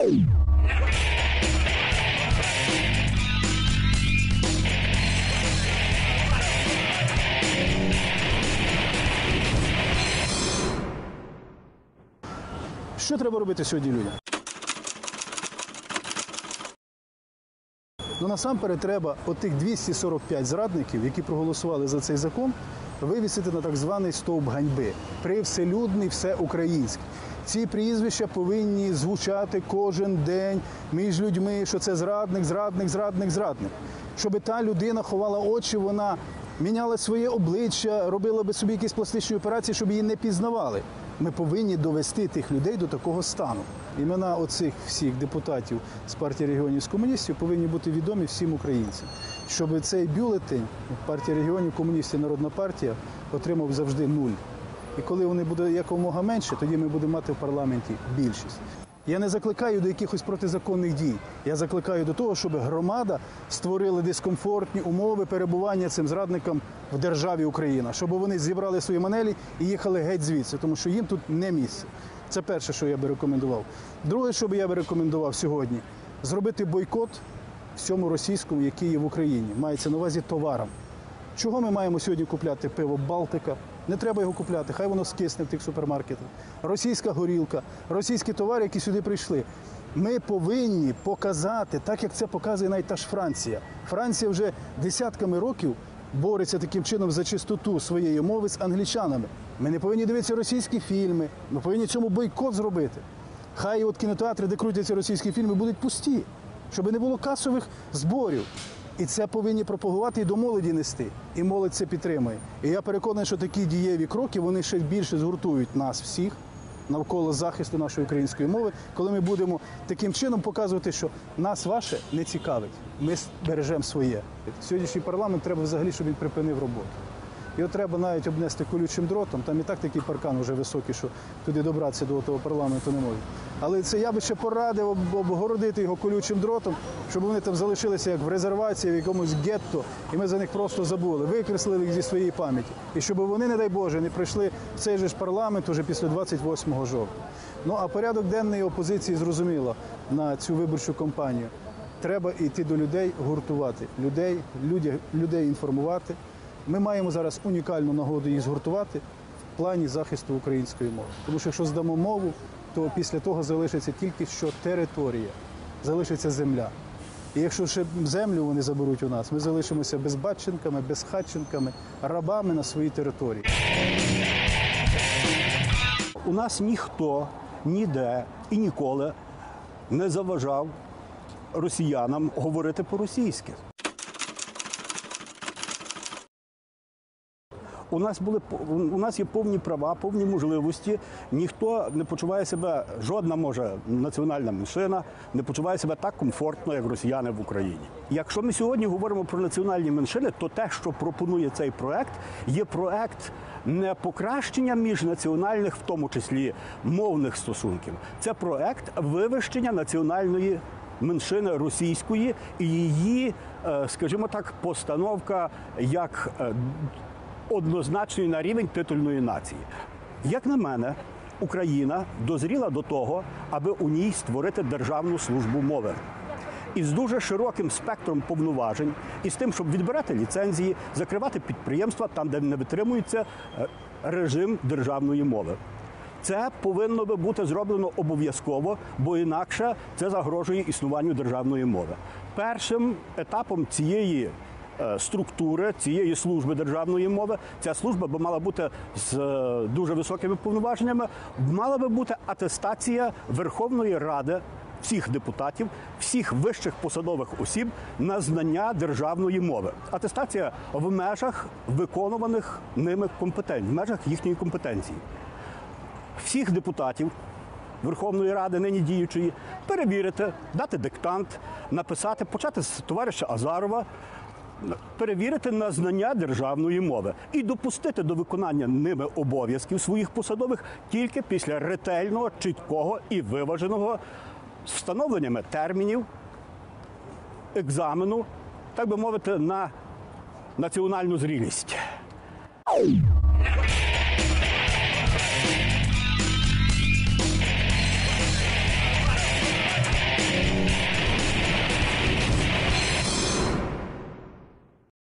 Що треба робити сьогодні людям? Ну насамперед треба отих 245 зрадників, які проголосували за цей закон, вивісити на так званий стовп ганьби. Привселюдний, всеукраїнський. Ці прізвища повинні звучати кожен день між людьми, що це зрадник, зрадник, зрадник, зрадник. Щоб та людина ховала очі, вона міняла своє обличчя, робила би собі якісь пластичні операції, щоб її не пізнавали. Ми повинні довести тих людей до такого стану. Імена оцих всіх депутатів з партії регіонів з комуністів повинні бути відомі всім українцям, щоб цей бюлетень партії регіонів комуністів Народна партія отримав завжди нуль. І коли вони будуть якомога менше, тоді ми будемо мати в парламенті більшість. Я не закликаю до якихось протизаконних дій. Я закликаю до того, щоб громада створила дискомфортні умови перебування цим зрадникам в державі Україна, щоб вони зібрали свої манелі і їхали геть звідси, тому що їм тут не місце. Це перше, що я би рекомендував. Друге, що би я би рекомендував сьогодні, зробити бойкот всьому російському, який є в Україні. Мається на увазі товарам. Чого ми маємо сьогодні купляти пиво Балтика? Не треба його купляти, хай воно скисне в тих супермаркетах. Російська горілка, російські товари, які сюди прийшли. Ми повинні показати, так як це показує навіть та ж Франція. Франція вже десятками років бореться таким чином за чистоту своєї мови з англічанами. Ми не повинні дивитися російські фільми, ми повинні цьому бойкот зробити. Хай от кінотеатри, де крутяться російські фільми, будуть пусті, щоб не було касових зборів. І це повинні пропагувати і до молоді нести. І молодь це підтримує. І я переконаний, що такі дієві кроки вони ще більше згуртують нас всіх навколо захисту нашої української мови, коли ми будемо таким чином показувати, що нас ваше не цікавить. Ми бережемо своє. Сьогоднішній парламент треба взагалі, щоб він припинив роботу. Його треба навіть обнести колючим дротом. Там і так такий паркан вже високий, що туди добратися до того парламенту не можна. Але це я би ще порадив обгородити його колючим дротом, щоб вони там залишилися як в резервації, в якомусь гетто, і ми за них просто забули, викреслили їх зі своєї пам'яті. І щоб вони, не дай Боже, не прийшли в цей же ж парламент уже після 28 жовтня. Ну а порядок денний опозиції зрозуміло на цю виборчу кампанію. Треба йти до людей, гуртувати людей, людей інформувати. Ми маємо зараз унікальну нагоду їх згуртувати в плані захисту української мови. Тому що якщо здамо мову, то після того залишиться тільки що територія, залишиться земля. І якщо ще землю вони заберуть у нас, ми залишимося безбатченками, безхатченками, рабами на своїй території. У нас ніхто ніде і ніколи не заважав росіянам говорити по-російськи. У нас були у нас є повні права, повні можливості. Ніхто не почуває себе, жодна може національна меншина не почуває себе так комфортно, як росіяни в Україні. Якщо ми сьогодні говоримо про національні меншини, то те, що пропонує цей проект, є проект не покращення міжнаціональних, в тому числі мовних стосунків. Це проект вивищення національної меншини російської і її, е, скажімо так, постановка як однозначної на рівень титульної нації. Як на мене, Україна дозріла до того, аби у ній створити державну службу мови. Із дуже широким спектром повноважень, і з тим, щоб відбирати ліцензії, закривати підприємства там, де не витримується е, режим державної мови. Це повинно би бути зроблено обов'язково, бо інакше це загрожує існуванню державної мови. Першим етапом цієї структури, цієї служби державної мови, ця служба би мала бути з е, дуже високими повноваженнями, мала би бути атестація Верховної Ради. Всіх депутатів, всіх вищих посадових осіб на знання державної мови. Атестація в межах виконуваних ними компетенцій, в межах їхньої компетенції всіх депутатів Верховної Ради, нині діючої, перевірити, дати диктант, написати, почати з товариша Азарова, перевірити на знання державної мови і допустити до виконання ними обов'язків своїх посадових тільки після ретельного, чіткого і виваженого встановленнями термінів, екзамену, так би мовити, на національну зрілість.